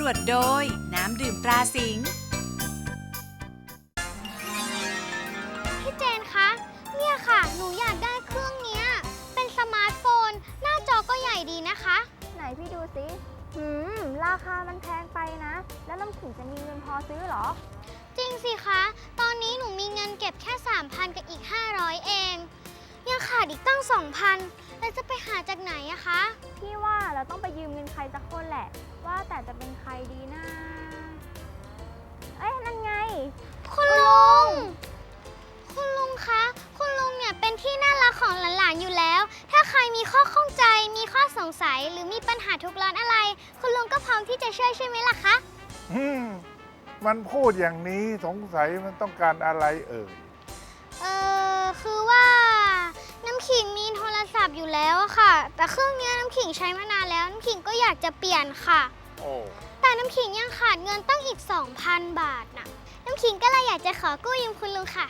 รวจโดย น้ำดื่มตราสิงห์พี่เจนคะ เนี่ยค่ะ หนูอยากได้เครื่องเนี้ย เป็นสมาร์ทโฟน หน้าจอก็ใหญ่ดีนะคะ ไหนพี่ดูสิหืม ราคามันแพงไปนะ แล้วน้ำขิงจะมีเงินพอซื้อเหรอ จริงสิคะ ตอนนี้หนูมีเงินเก็บแค่ 3,000 กับอีก 500 เอง ยังขาดอีกตั้ง 2,000 แล้วจะไปหาจากไหนอะคะพี่ว่าเรา ต้องไปยืมเงินใครสักคนแหละ ว่าแต่จะเป็นใครดีนะ เอ้ยนั่นไง คุณลุง คุณลุงคะ คุณลุงเนี่ยเป็นที่น่ารักของหลานๆอยู่แล้ว ถ้าใครมีข้อข้องใจ มีข้อสงสัย หรือมีปัญหาทุกข์ร้อนอะไร คุณลุงก็พร้อมที่จะช่วยใช่ไหมล่ะคะ อืมมันพูดอย่างนี้สงสัยมันต้องการอะไรเอ่ย อยู่แล้วอะค่ะ แต่เครื่องเนี้ยน้ำขิงใช้มานานแล้ว น้ำขิงก็อยากจะเปลี่ยนค่ะ โอ้ แต่น้ำขิงยังขาดเงินตั้งอีก 2,000 บาทน่ะ น้ำขิงก็เลยอยากจะขอกู้ยืมคุณลุงค่ะ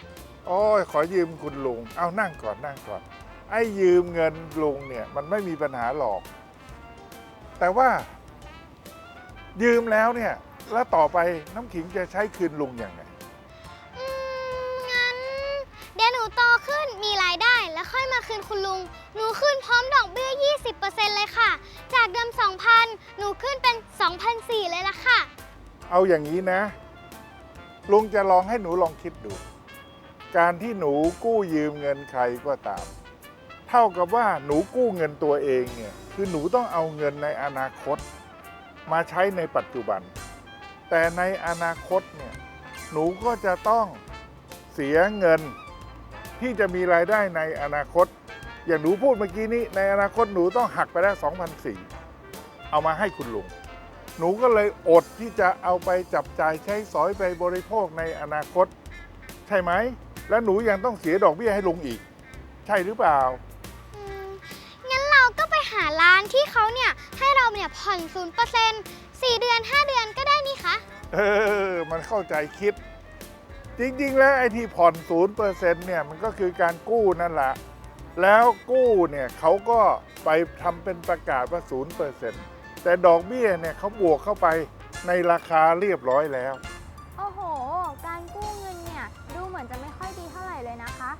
โอ้ยขอยืมคุณลุง เอานั่งก่อนนั่งก่อน ไอ้ยืมเงินลุงเนี่ยมันไม่มีปัญหาหรอก แต่ว่า ยืมแล้วเนี่ย แล้วต่อไปน้ำขิงจะใช้คืนลุงอย่างไง นูโตขึ้นมีรายได้แล้วค่อยมาคืนคุณลุง หนูขึ้นพร้อมดอกเบี้ย 20%เลยค่ะ จากเดิม 2,000 หนูขึ้นเป็น2,400เลยละค่ะ เอาอย่างนี้นะ ลุงจะลองให้หนูลองคิดดู การที่หนูกู้ยืมเงินใครก็ตาม เท่ากับว่าหนูกู้เงินตัวเองเนี่ยคือหนูต้องเอาเงินในอนาคต มาใช้ในปัจจุบัน แต่ในอนาคตเนี่ยหนูก็จะต้องเสียเงิน ที่จะมีรายได้ในอนาคต อย่างหนูพูดเมื่อกี้นี้ ในอนาคตหนูต้องหักไปได้2,004เอามาให้คุณลุง หนูก็เลยอดที่จะเอาไปจับจ่ายใช้สอยไปบริโภคในอนาคต ใช่ไหม และหนูยังต้องเสียดอกเบี้ยให้ลุงอีก ใช่หรือเปล่าอืมงั้นเราก็ไปหาร้านที่เขาเนี่ยให้เราเนี่ยผ่อน0% 4เดือน5เดือนก็ได้นี่คะ เออ มันเข้าใจคิด จริงๆ แล้วไอ้ที่ผ่อนศูนย์เปอร์เซ็นต์เนี่ยมันก็คือการกู้นั่นแหละ แล้วกู้เนี่ยเขาก็ไปทำเป็นประกาศว่าศูนย์เปอร์เซ็นต์แต่ดอกเบี้ยเนี่ยเขาบวกเข้าไปในราคาเรียบร้อยแล้ว โอ้โห การกู้เงินเนี่ยดูเหมือนจะไม่ค่อยดีเท่าไหร่เลยนะคะ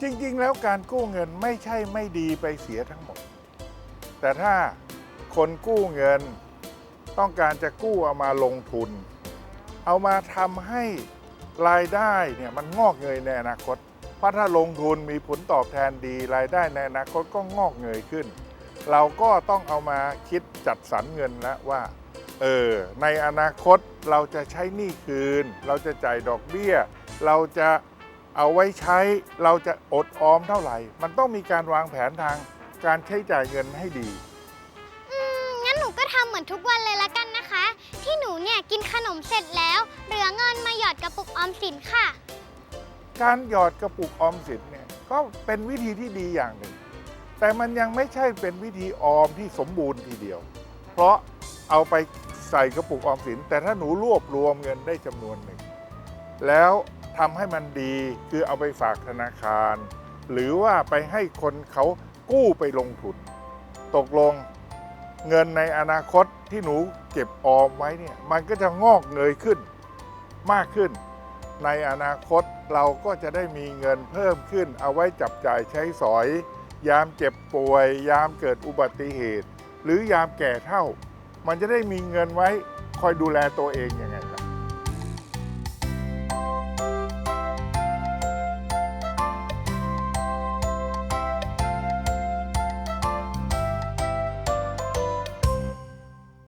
จริงๆ แล้วการกู้เงินไม่ใช่ไม่ดีไปเสียทั้งหมด แต่ถ้าคนกู้เงินต้องการจะกู้เอามาลงทุน เอามาทำให้รายได้เนี่ยมันงอกเงยในอนาคต เพราะถ้าลงทุนมีผลตอบแทนดี รายได้ในอนาคตก็งอกเงยขึ้น เราก็ต้องเอามาคิดจัดสรรเงินแล้วว่าเออในอนาคตเราจะใช้หนี้คืน เราจะจ่ายดอกเบี้ย เราจะเอาไว้ใช้เราจะอดออมเท่าไหร่ มันต้องมีการวางแผนทางการใช้จ่ายเงินให้ดี มือนทุกวันเลยละกันนะคะ ที่หนูเนี่ยกินขนมเสร็จแล้วเหลือเงินมาหยอดกระปุกออมสินค่ะ การหยอดกระปุกออมสินเนี่ยก็เป็นวิธีที่ดีอย่างหนึ่ง แต่มันยังไม่ใช่เป็นวิธีออมที่สมบูรณ์ทีเดียว เพราะเอาไปใส่กระปุกออมสิน แต่ถ้าหนูรวบรวมเงินได้จำนวนหนึ่ง แล้วทำให้มันดีคือเอาไปฝากธนาคาร หรือว่าไปให้คนเขากู้ไปลงทุน ตกลง เงินในอนาคตที่หนูเก็บออมไว้เนี่ยมันก็จะงอกเงยขึ้นมากขึ้น ในอนาคตเราก็จะได้มีเงินเพิ่มขึ้น เอาไว้จับจ่ายใช้สอย ยามเจ็บป่วย ยามเกิดอุบัติเหตุ หรือยามแก่เท่า มันจะได้มีเงินไว้คอยดูแลตัวเองอยังไง